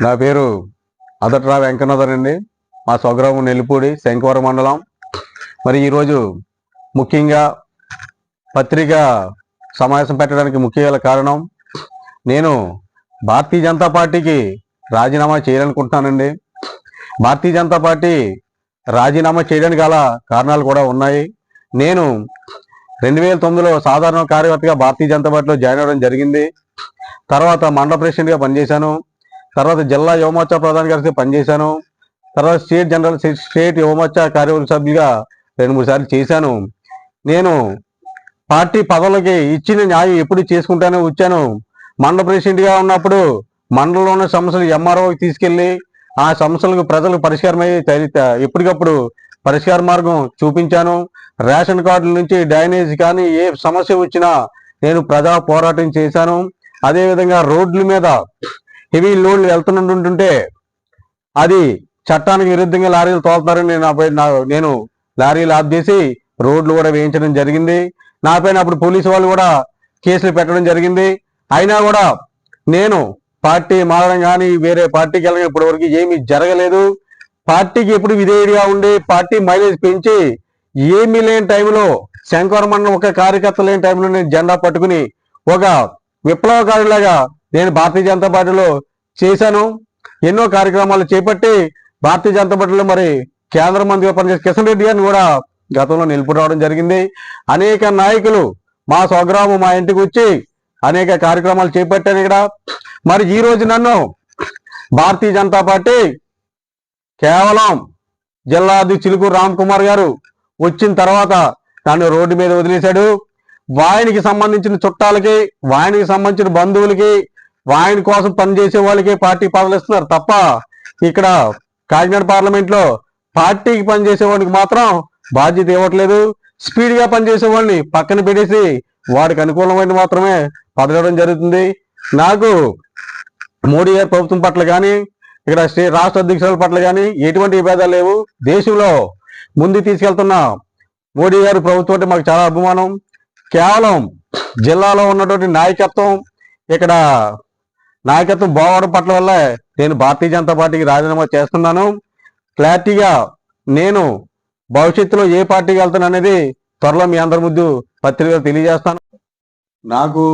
నా పేరు అదట్రా వెంకన్నధర్ అండి. మా స్వగ్రామం నెల్లిపూడి శంకవరం మండలం. మరి ఈరోజు ముఖ్యంగా పత్రిక సమావేశం పెట్టడానికి ముఖ్య కారణం నేను భారతీయ జనతా పార్టీకి రాజీనామా చేయాలనుకుంటున్నానండి. భారతీయ జనతా పార్టీ రాజీనామా చేయడానికి గల కారణాలు కూడా ఉన్నాయి. నేను రెండు వేల తొమ్మిదిలో సాధారణ కార్యకర్తగా భారతీయ జనతా పార్టీలో జాయిన్ అవ్వడం జరిగింది. తర్వాత మండల ప్రెసిడెంట్గా పనిచేశాను. తర్వాత జిల్లా యువమోర్చా ప్రధాన కార్యదర్శి పనిచేశాను. తర్వాత స్టేట్ జనరల్ స్టేట్ యువమోర్చా కార్యవర్గ సభ్యులుగా రెండు మూడు సార్లు చేశాను. నేను పార్టీ పదవులకి ఇచ్చిన న్యాయం ఎప్పుడు చేసుకుంటానే వచ్చాను. మండల ప్రెసిడెంట్గా ఉన్నప్పుడు మండలంలో ఉన్న సమస్యలు ఎంఆర్ఓకి తీసుకెళ్ళి ఆ సమస్యలకు ప్రజలకు పరిష్కారమయ్యే తరి- ఎప్పటికప్పుడు పరిష్కార మార్గం చూపించాను. రేషన్ కార్డుల నుంచి డ్రైనేజ్ కానీ ఏ సమస్య వచ్చినా నేను ప్రజా పోరాటం చేశాను. అదేవిధంగా రోడ్ల మీద హెవీ లోడ్లు వెళ్తుంటుంటుంటే అది చట్టానికి విరుద్ధంగా లారీలు తోలుతారని నేను నాపై నా- నేను లారీలు ఆఫ్ చేసి రోడ్లు కూడా వేయించడం జరిగింది. నాపైన అప్పుడు పోలీసు వాళ్ళు కూడా కేసులు పెట్టడం జరిగింది. అయినా కూడా నేను పార్టీ మారడం కానీ వేరే పార్టీకి వెళ్ళడం ఇప్పటి వరకు ఏమీ జరగలేదు. పార్టీకి ఎప్పుడు విధేయుడిగా ఉండి పార్టీ మైలేజ్ పెంచి ఏమీ లేని టైంలో శంకర మండలం ఒక కార్యకర్త లేని టైంలో నేను జెండా పట్టుకుని ఒక విప్లవకారులాగా నేను భారతీయ జనతా పార్టీలో చేశాను. ఎన్నో కార్యక్రమాలు చేపట్టి భారతీయ జనతా పార్టీలో మరి కేంద్ర మంత్రిగా పనిచేసే కిషన్ రెడ్డి గారిని కూడా గతంలో నిలుపు రావడం జరిగింది. అనేక నాయకులు మా స్వగ్రామం మా ఇంటికి వచ్చి అనేక కార్యక్రమాలు చేపట్టారు ఇక్కడ. మరి ఈ రోజు నన్ను భారతీయ జనతా పార్టీ కేవలం జిల్లాది చిలుకు రామ్ కుమార్ గారు వచ్చిన తర్వాత నన్ను రోడ్డు మీద వదిలేశాడు. వాయనికి సంబంధించిన చుట్టాలకి వాయనికి సంబంధించిన బంధువులకి వాయన కోసం పనిచేసే వాళ్ళకే పార్టీ పదవులు ఇస్తున్నారు. తప్ప ఇక్కడ కాకినాడ పార్లమెంట్లో పార్టీకి పనిచేసే వాడికి మాత్రం బాధ్యత ఇవ్వట్లేదు. స్పీడ్గా పనిచేసే వాళ్ళని పక్కన పెట్టేసి వాడికి అనుకూలమైన మాత్రమే పదవడం జరుగుతుంది. నాకు మోడీ గారి ప్రభుత్వం పట్ల కానీ ఇక్కడ స్టే రాష్ట్ర అధ్యక్షుల పట్ల కానీ ఎటువంటి విభేదాలు లేవు. దేశంలో ముందు తీసుకెళ్తున్న మోడీ గారి ప్రభుత్వం అంటే మాకు చాలా అభిమానం. కేవలం జిల్లాలో ఉన్నటువంటి నాయకత్వం ఇక్కడ నాయకత్వం బాగోవడం పట్ల వల్ల నేను భారతీయ జనతా పార్టీకి రాజీనామా చేస్తున్నాను. క్లారిటీగా నేను భవిష్యత్తులో ఏ పార్టీకి వెళ్తాను అనేది త్వరలో మీ అందరి ముందు పత్రికలు తెలియజేస్తాను. నాకు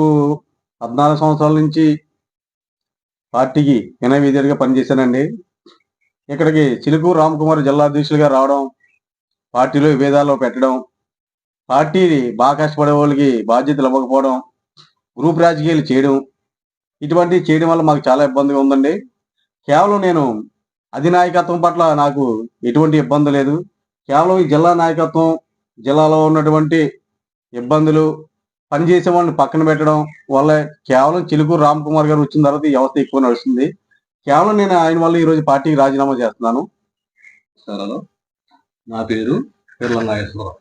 పద్నాలుగు సంవత్సరాల నుంచి పార్టీకి వినయ పనిచేశానండి. ఇక్కడికి చిలుకూరు రామకుమార్ జిల్లా అధ్యక్షులుగా రావడం పార్టీలో విభేదాలు పెట్టడం పార్టీని బాగా కష్టపడే వాళ్ళకి బాధ్యతలు ఇవ్వకపోవడం గ్రూప్ రాజకీయాలు చేయడం ఇటువంటివి చేయడం వల్ల మాకు చాలా ఇబ్బందిగా ఉందండి. కేవలం నేను అధినాయకత్వం పట్ల నాకు ఎటువంటి ఇబ్బంది లేదు. కేవలం ఈ జిల్లా నాయకత్వం జిల్లాలో ఉన్నటువంటి ఇబ్బందులు పనిచేసే వాళ్ళని పక్కన పెట్టడం వల్ల కేవలం చిలుకు రామ్ కుమార్ గారు వచ్చిన తర్వాత ఈ వ్యవస్థ ఎక్కువ నడుస్తుంది. కేవలం నేను ఆయన వల్ల ఈరోజు పార్టీకి రాజీనామా చేస్తున్నాను. సరళ నా పేరు పిర్ల నాగేశ్వరరావు.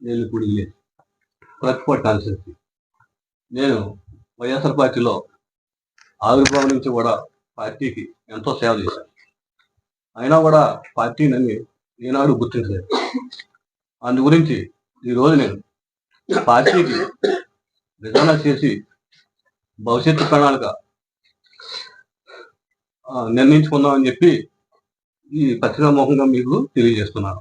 నేను ఇప్పుడు నేను వైఎస్ఆర్ పార్టీలో ఆవిర్భావం నుంచి కూడా పార్టీకి ఎంతో సేవ చేశారు. అయినా కూడా పార్టీ నన్ను ఈనాడు గుర్తించలేదు. అందు గురించి ఈరోజు నేను పార్టీకి విధానం చేసి భవిష్యత్తు ప్రణాళిక నిర్ణయించుకుందామని చెప్పి ఈ పత్రికా ముఖంగా మీకు తెలియజేస్తున్నాను.